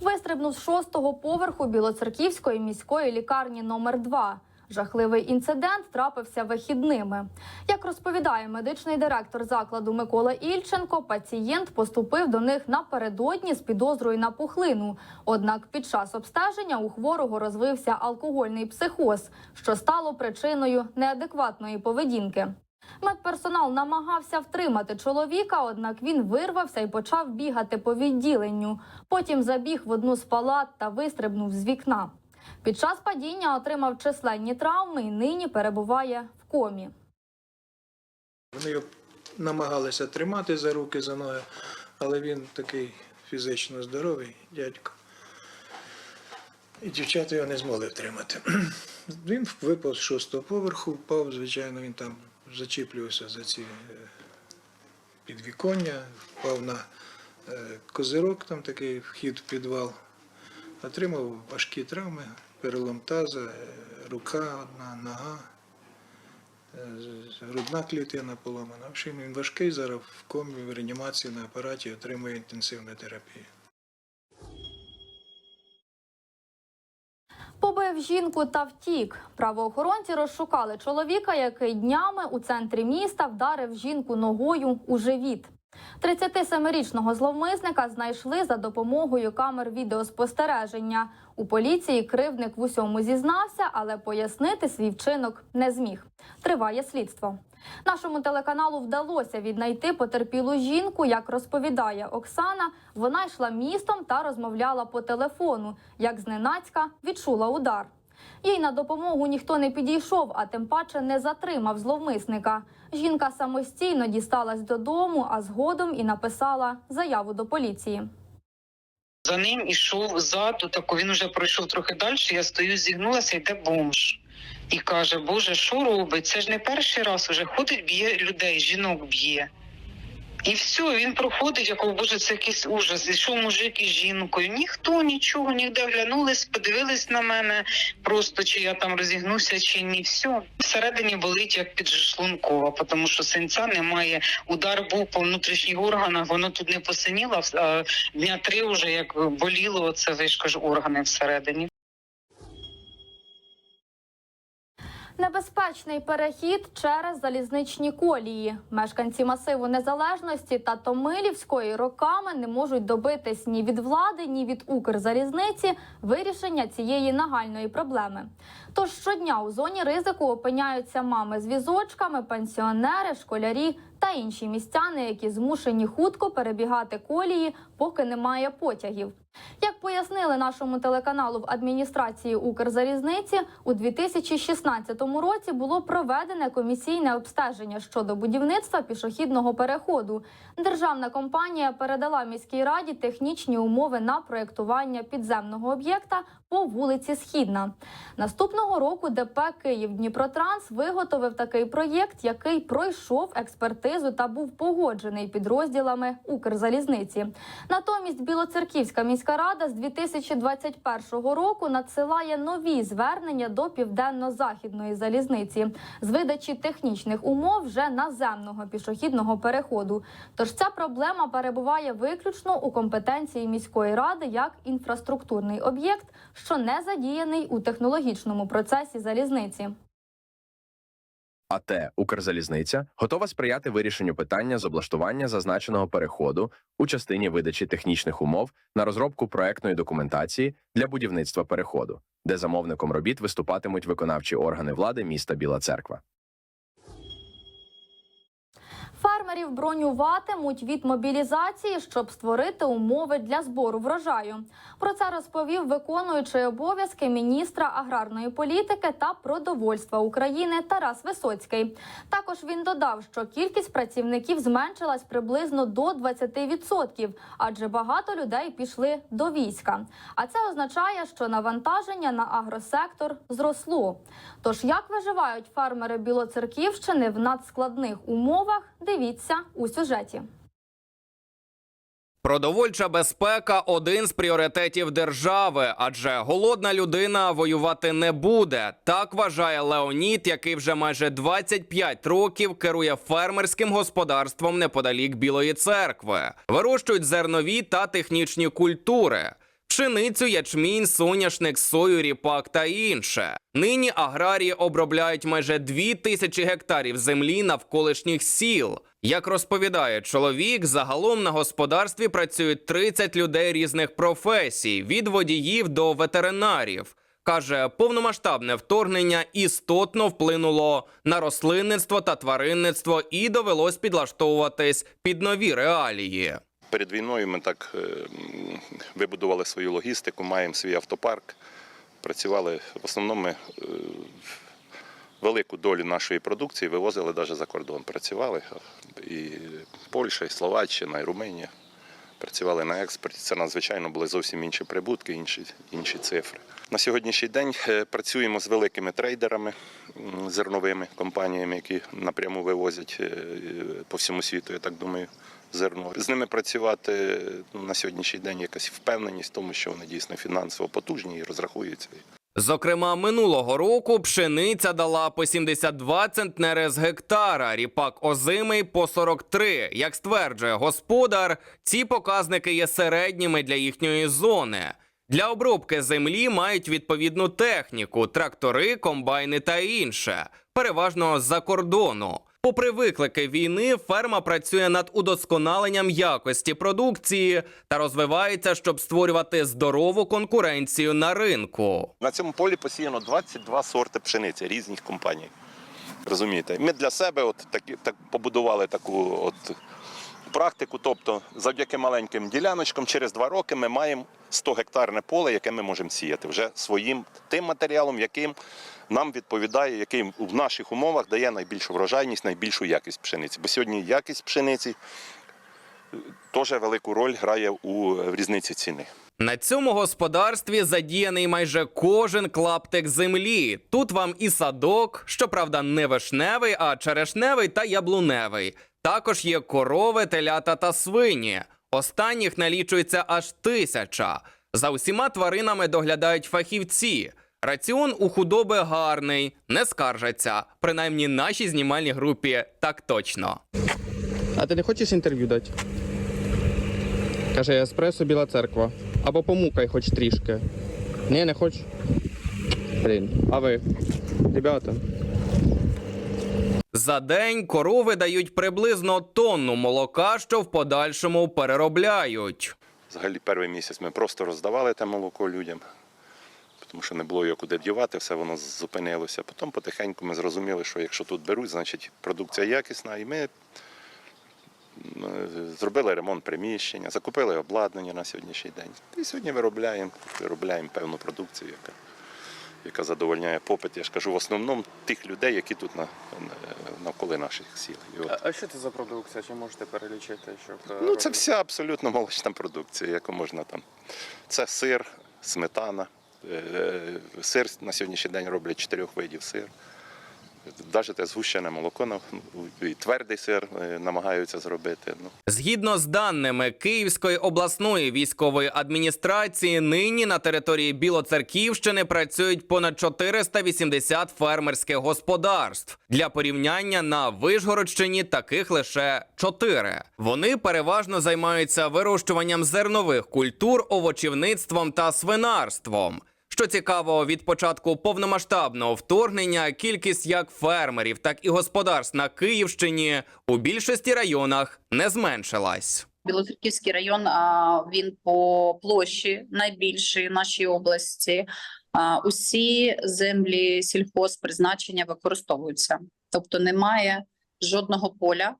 Вистрибнув з шостого поверху Білоцерківської міської лікарні номер 2 Жахливий інцидент трапився вихідними. Як розповідає медичний директор закладу Микола Ільченко, пацієнт поступив до них напередодні з підозрою на пухлину. Однак під час обстеження у хворого розвився алкогольний психоз, що стало причиною неадекватної поведінки. Медперсонал намагався втримати чоловіка, однак він вирвався і почав бігати по відділенню. Потім забіг в одну з палат та вистрибнув з вікна. Під час падіння отримав численні травми і нині перебуває в комі. Вони його намагалися тримати за руки, за ноги, але він такий фізично здоровий дядько. І дівчата його не змогли втримати. Він випав з шостого поверху, впав, звичайно, він там зачіплювався за ці е, підвіконня, впав на е, козирок, там такий вхід в підвал. Отримав важкі травми, перелом таза, е, рука одна, нога. Грудна клітина поломана. В общем, він важкий зараз в комі, в реанімації на апараті отримує інтенсивну терапію. Побив жінку та втік. Правоохоронці розшукали чоловіка, який днями у центрі міста вдарив жінку ногою у живіт. 37-річного зловмисника знайшли за допомогою камер відеоспостереження. У поліції кривдник в усьому зізнався, але пояснити свій вчинок не зміг. Триває слідство. Нашому телеканалу вдалося віднайти потерпілу жінку. Як розповідає Оксана, вона йшла містом та розмовляла по телефону. Як зненацька відчула удар. Їй на допомогу ніхто не підійшов, а тим паче не затримав зловмисника. Жінка самостійно дісталась додому, а згодом і написала заяву до поліції. За ним ішов ззаду, так він уже пройшов трохи далі. Я стою, зігнулася, йде бомж. І каже: Боже, що робить? Це ж не перший раз уже ходить, б'є людей, жінок б'є. І все, він проходить, як, Боже, це якийсь ужас. Ішов мужик із жінкою. Ніхто нічого, ніде глянулись, подивились на мене, просто чи я там розігнувся, чи ні. Все. Всередині болить як підшлункова, тому що синця немає. Удар був по внутрішніх органах, воно тут не посиніло, а дня три вже як боліло, це ви ж кажу, органи всередині. Небезпечний перехід через залізничні колії. Мешканці масиву незалежності та Томилівської роками не можуть добитись ні від влади, ні від Укрзалізниці вирішення цієї нагальної проблеми. Тож щодня у зоні ризику опиняються мами з візочками, пенсіонери, школярі та інші містяни, які змушені хутко перебігати колії, поки немає потягів. Як пояснили нашому телеканалу в адміністрації Укрзалізниці, у 2016 році було проведене комісійне обстеження щодо будівництва пішохідного переходу. Державна компанія передала міській раді технічні умови на проєктування підземного об'єкта по вулиці Східна. Наступного року ДП Київ Дніпротранс виготовив такий проєкт, який пройшов експертизу та був погоджений підрозділами Укрзалізниці. Натомість Білоцерківська міська рада з 2021 року надсилає нові звернення до південно-західної залізниці з видачі технічних умов вже наземного пішохідного переходу. Тож ця проблема перебуває виключно у компетенції міської ради як інфраструктурний об'єкт, що не задіяний у технологічному процесі залізниці. АТ Укрзалізниця готова сприяти вирішенню питання з облаштування зазначеного переходу у частині видачі технічних умов на розробку проектної документації для будівництва переходу, де замовником робіт виступатимуть виконавчі органи влади міста Біла Церква. Фермерів бронюватимуть від мобілізації, щоб створити умови для збору врожаю. Про це розповів виконуючий обов'язки міністра аграрної політики та продовольства України Тарас Висоцький. Також він додав, що кількість працівників зменшилась приблизно до 20%, адже багато людей пішли до війська. А це означає, що навантаження на агросектор зросло. Тож як виживають фермери Білоцерківщини в надскладних умовах? Дивіться у сюжеті. Продовольча безпека один з пріоритетів держави, адже голодна людина воювати не буде. Так вважає Леонід, який вже майже 25 років керує фермерським господарством неподалік Білої церкви. Вирощують зернові та технічні культури. Пшеницю, ячмінь, соняшник, сою, ріпак та інше. Нині аграрії обробляють майже дві тисячі гектарів землі навколишніх сіл. Як розповідає чоловік, загалом на господарстві працюють 30 людей різних професій від водіїв до ветеринарів. Каже, повномасштабне вторгнення істотно вплинуло на рослинництво та тваринництво і довелось підлаштовуватись під нові реалії. Перед війною ми так е, вибудували свою логістику, маємо свій автопарк. Працювали в основному ми, е, велику долю нашої продукції вивозили навіть за кордон. Працювали і Польща, і Словаччина, і Румунія. Працювали на експорті. Це надзвичайно були зовсім інші прибутки, інші, інші цифри. На сьогоднішній день е, працюємо з великими трейдерами, зерновими компаніями, які напряму вивозять е, по всьому світу, я так думаю, зерно. З ними працювати ну, на сьогоднішній день якась впевненість в тому, що вони дійсно фінансово потужні і розрахуються. Зокрема, минулого року пшениця дала по 72 центнери з гектара, ріпак озимий по 43. Як стверджує господар, ці показники є середніми для їхньої зони. Для обробки землі мають відповідну техніку, трактори, комбайни та інше, переважно з-за кордону. Попри виклики війни, ферма працює над удосконаленням якості продукції та розвивається, щоб створювати здорову конкуренцію на ринку. На цьому полі посіяно 22 сорти пшениці різних компаній. Розумієте, ми для себе от такі, так побудували таку от практику. Тобто, завдяки маленьким діляночкам, через два роки ми маємо 100 гектарне поле, яке ми можемо сіяти вже своїм тим матеріалом, яким нам відповідає, який в наших умовах дає найбільшу врожайність, найбільшу якість пшениці. Бо сьогодні якість пшениці е, теж велику роль грає у в різниці ціни. На цьому господарстві задіяний майже кожен клаптик землі. Тут вам і садок, щоправда, не вишневий, а черешневий та яблуневий. Також є корови, телята та свині. Останніх налічується аж тисяча. За усіма тваринами доглядають фахівці. Раціон у худоби гарний, не скаржаться. Принаймні нашій знімальній групі так точно. А ти не хочеш інтерв'ю дати? Каже, еспресо Біла церква. Або помукай хоч трішки. Ні, не хочеш? Блін, а ви? Ребята. За день корови дають приблизно тонну молока, що в подальшому переробляють. Взагалі, перший місяць ми просто роздавали те молоко людям, тому що не було його куди дівати, все воно зупинилося. Потім потихеньку ми зрозуміли, що якщо тут беруть, значить продукція якісна, і ми зробили ремонт приміщення, закупили обладнання на сьогоднішній день. І сьогодні виробляємо, виробляємо певну продукцію, яка, яка задовольняє попит. Я ж кажу, в основному тих людей, які тут на, на- навколо наших сіл. І от А що це за продукція? Чи можете перелічити? Щоб, е, Ну, це вся абсолютно молочна продукція, яку можна там. Це сир, сметана. Е, Сир на сьогоднішній день роблять чотирьох видів сир. Навіть те згущене молоко і твердий сир е, намагаються зробити. Ну, Згідно з даними Київської обласної військової адміністрації, нині на території Білоцерківщини працюють понад 480 фермерських господарств. Для порівняння на Вишгородщині таких лише 4. Вони переважно займаються вирощуванням зернових культур, овочівництвом та свинарством. Що цікаво, від початку повномасштабного вторгнення кількість як фермерів, так і господарств на Київщині у більшості районах не зменшилась. Білоцерківський район він по площі найбільший в нашій області. Усі землі сільхозпризначення використовуються, тобто немає жодного поля,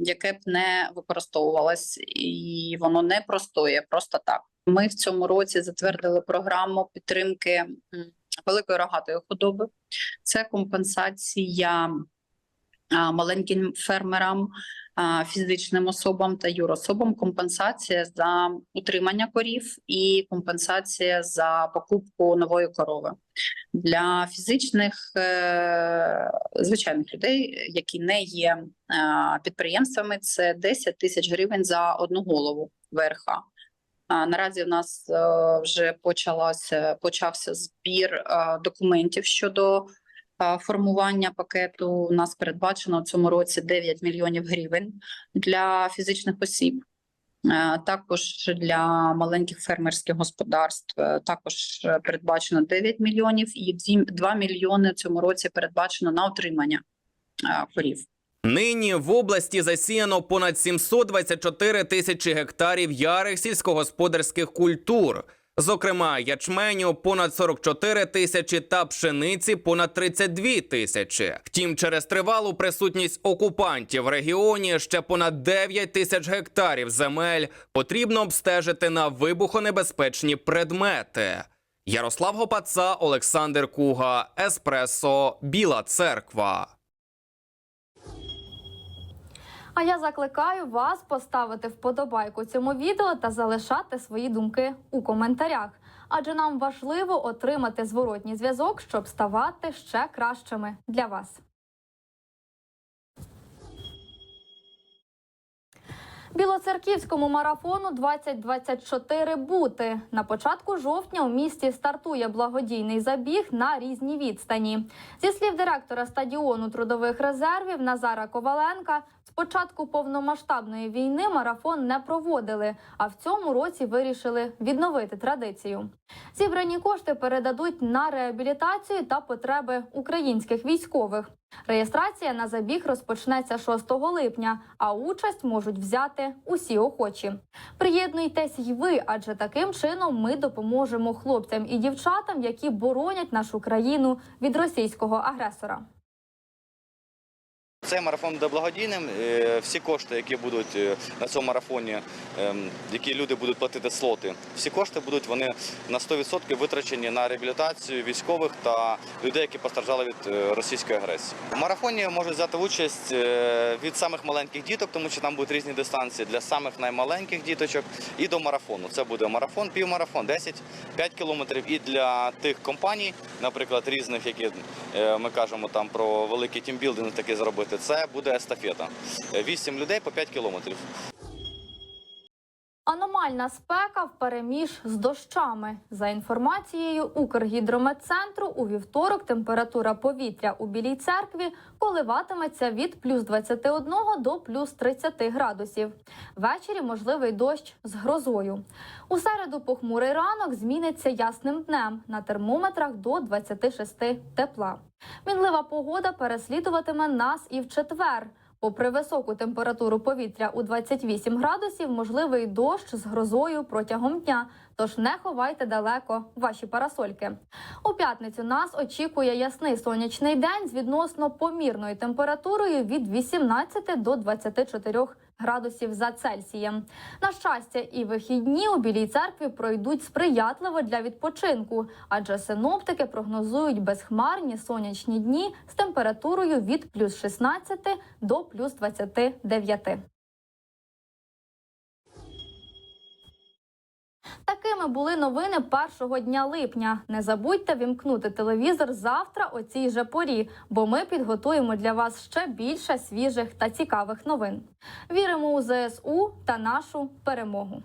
яке б не використовувалось, і воно не простоє просто так. Ми в цьому році затвердили програму підтримки великої рогатої худоби. Це компенсація маленьким фермерам фізичним особам та юрособам компенсація за утримання корів і компенсація за покупку нової корови для фізичних е, звичайних людей, які не є підприємствами. Це 10 тисяч гривень за одну голову ВРХ. Наразі в нас е, вже почалося почався збір е, документів щодо формування пакету у нас передбачено в цьому році 9 мільйонів гривень для фізичних осіб. Е, Також для маленьких фермерських господарств е, також е, передбачено 9 мільйонів і 2 мільйони в цьому році передбачено на утримання е, корів. Нині в області засіяно понад 724 тисячі гектарів ярих сільськогосподарських культур. Зокрема, ячменю понад 44 тисячі та пшениці понад 32 тисячі. Втім, через тривалу присутність окупантів в регіоні ще понад 9 тисяч гектарів земель потрібно обстежити на вибухонебезпечні предмети. Ярослав Гопаца, Олександр Куга, Еспресо, Біла Церква. А я закликаю вас поставити вподобайку цьому відео та залишати свої думки у коментарях. Адже нам важливо отримати зворотній зв'язок, щоб ставати ще кращими для вас. Білоцерківському марафону 2024 бути на початку жовтня у місті стартує благодійний забіг на різні відстані. Зі слів директора стадіону трудових резервів Назара Коваленка, початку повномасштабної війни марафон не проводили, а в цьому році вирішили відновити традицію. Зібрані кошти передадуть на реабілітацію та потреби українських військових. Реєстрація на забіг розпочнеться 6 липня, а участь можуть взяти усі охочі. Приєднуйтесь й ви, адже таким чином ми допоможемо хлопцям і дівчатам, які боронять нашу країну від російського агресора. Цей марафон буде благодійним. Е, Всі кошти, які будуть е, на цьому марафоні, ем, які люди будуть платити слоти, всі кошти будуть вони на 100% витрачені на реабілітацію військових та людей, які постраждали від е, російської агресії. В марафоні можуть взяти участь від самих маленьких діток, тому що там будуть різні дистанції для самих наймаленьких діточок, і до марафону. Це буде марафон, півмарафон, 10, 5 кілометрів. І для тих компаній, наприклад, різних, які ми кажемо там про великий тімбілдинг такий зробити. Це буде естафета. Вісім людей по 5 кілометрів. Аномальна спека впереміж з дощами. За інформацією Укргідрометцентру, у вівторок температура повітря у Білій церкві коливатиметься від плюс 21 до плюс 30 градусів. Ввечері можливий дощ з грозою. У середу похмурий ранок зміниться ясним днем на термометрах до 26 тепла. Мінлива погода переслідуватиме нас і в четвер. Попри високу температуру повітря у 28 градусів, можливий дощ з грозою протягом дня. Тож не ховайте далеко ваші парасольки. У п'ятницю нас очікує ясний сонячний день з відносно помірною температурою від 18 до 24 градусів за Цельсієм. На щастя, і вихідні у Білій церкві пройдуть сприятливо для відпочинку, адже синоптики прогнозують безхмарні сонячні дні з температурою від плюс 16 до плюс 29. Такими були новини першого дня липня. Не забудьте вімкнути телевізор завтра о цій же порі, бо ми підготуємо для вас ще більше свіжих та цікавих новин. Віримо у ЗСУ та нашу перемогу.